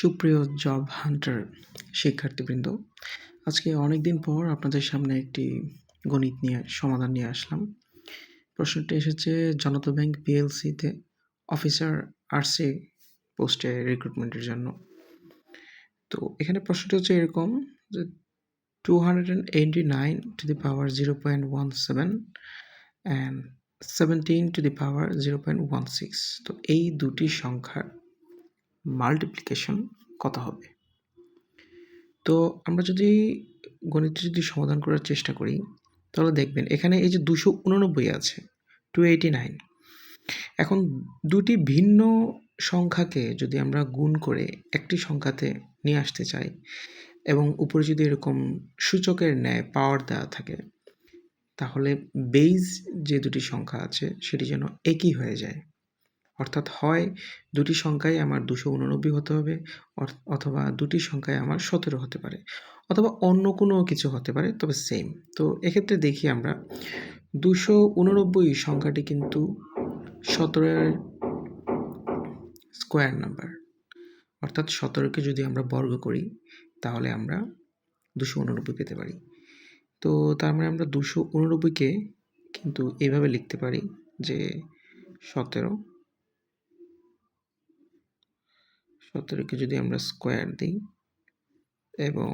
সুপ্রিয় job Hunter শিক্ষার্থীবৃন্দ, আজকে অনেক দিন পর আপনাদের সামনে একটি গণিত নিয়ে সমাধান নিয়ে আসলাম। প্রশ্নটি এসেছে, জনতা ব্যাংক পিএলসিতে অফিসার আরসি পোস্টে রিক্রুটমেন্টের জন্য। তো এখানে প্রশ্নটি হচ্ছে এরকম যে two hundred and eighty nine to the power zero point one seven and seventeen to the power zero point one six তো এই দুটি সংখ্যার মাল্টিপ্লিকেশন কত হবে? তো আমরা যদি গণিত যদি সমাধান করার চেষ্টা করি, তাহলে দেখবেন এখানে এই যে দুশো উননব্বই আছে টু এইটি নাইন এখন দুটি ভিন্ন সংখ্যাকে যদি আমরা গুণ করে একটি সংখ্যাতে নিয়ে আসতে চাই, এবং উপরে যদি এরকম সূচকের ন্যায় পাওয়ার দেওয়া থাকে, তাহলে বেইজ যে দুটি সংখ্যা আছে, সেটি যেন একই হয়ে যায়। অর্থাৎ হয় দুটি সংখ্যায় আমার দুশো উননব্বই হতে হবে অথবা দুটি সংখ্যায় আমার সতেরো হতে পারে, অথবা অন্য কোনো কিছু হতে পারে, তবে সেম তো এক্ষেত্রে দেখি আমরা, দুশো উননব্বই সংখ্যাটি কিন্তু সতেরোর স্কোয়ার নাম্বার অর্থাৎ সতেরোকে যদি আমরা বর্গ করি, তাহলে আমরা দুশো উননব্বই পেতে পারি। তো তার মানে আমরা দুশো উননব্বইকে কিন্তু এভাবে লিখতে পারি যে সতেরো সতেরোকে যদি আমরা স্কোয়ার দিই এবং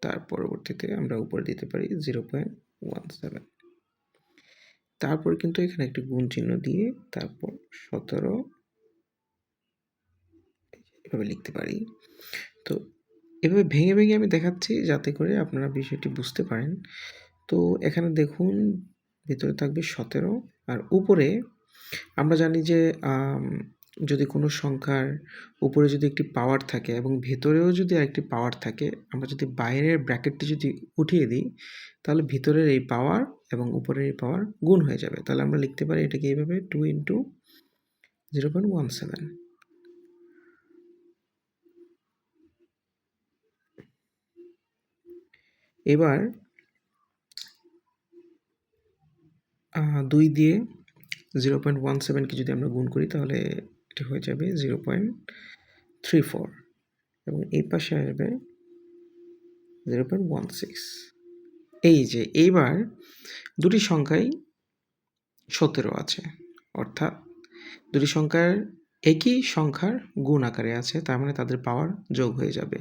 তার পরবর্তীতে আমরা উপরে দিতে পারি জিরো পয়েন্ট ওয়ান সেভেন তারপর কিন্তু এখানে একটি গুণ চিহ্ন দিয়ে তারপর সতেরো এভাবে লিখতে পারি। তো এভাবে ভেঙে ভেঙে আমি দেখাচ্ছি যাতে করে আপনারা বিষয়টি বুঝতে পারেন। তো এখানে দেখুন, ভিতরে থাকবে সতেরো আর উপরে আমরা জানি যে যদি কোনো সংখ্যার উপরে যদি একটি পাওয়ার থাকে এবং ভেতরেও যদি আরেকটি পাওয়ার থাকে, আমরা যদি বাইরের ব্র্যাকেটটি যদি উঠিয়ে দিই, তাহলে ভিতরের এই পাওয়ার এবং উপরের এই পাওয়ার গুণ হয়ে যাবে। তাহলে আমরা লিখতে পারি এটাকে এইভাবে two into zero point one seven এবার দুই দিয়ে জিরো পয়েন্ট ওয়ান সেভেনকে যদি আমরা গুণ করি, তাহলে এটি হয়ে যাবে জিরো পয়েন্ট থ্রি ফোর এবং এই পাশে আসবে জিরো পয়েন্ট ওয়ান সিক্স। এই যে, এইবার দুটি সংখ্যাই সতেরো আছে, অর্থাৎ দুটি সংখ্যার একই সংখ্যার গুণ আকারে আছে, তার মানে তাদের পাওয়ার যোগ হয়ে যাবে।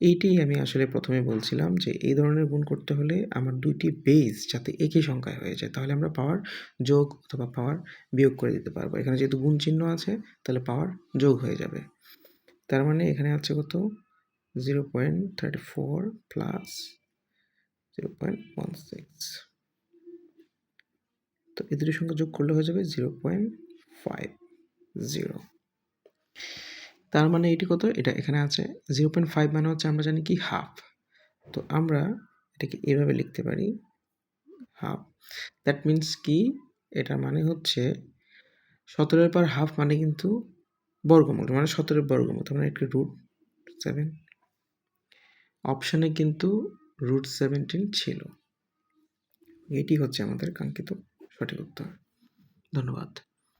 এইটি আমি আসলে প্রথমে বলছিলাম যে, এই ধরনের গুণ করতে হলে আমার দুইটি বেস যাতে একই সংখ্যায় হয়ে যায়, তাহলে আমরা পাওয়ার যোগ অথবা পাওয়ার বিয়োগ করে দিতে পারব। এখানে যেহেতু গুণ চিহ্ন আছে, তাহলে পাওয়ার যোগ হয়ে যাবে। তার মানে এখানে আছে কত? Zero point thirty four plus zero point one six তো এই দুটি সংখ্যা যোগ করলে হয়ে যাবে জিরো পয়েন্ট ফাইভ জিরো তার মানে এটি কত? এটা এখানে আছে জিরো পয়েন্ট ফাইভ মানে হচ্ছে আমরা জানি কি? হাফ তো আমরা এটাকে এভাবে লিখতে পারি হাফ দ্যাট মিন্স কি? এটা মানে হচ্ছে সতেরোর পর হাফ মানে কিন্তু বর্গমূল মানে সতেরোর বর্গমূল মানে একটি রুট সেভেন অপশানে কিন্তু রুট সেভেন্টিন ছিল। এটি হচ্ছে আমাদের কাঙ্ক্ষিত সঠিক উত্তর। ধন্যবাদ।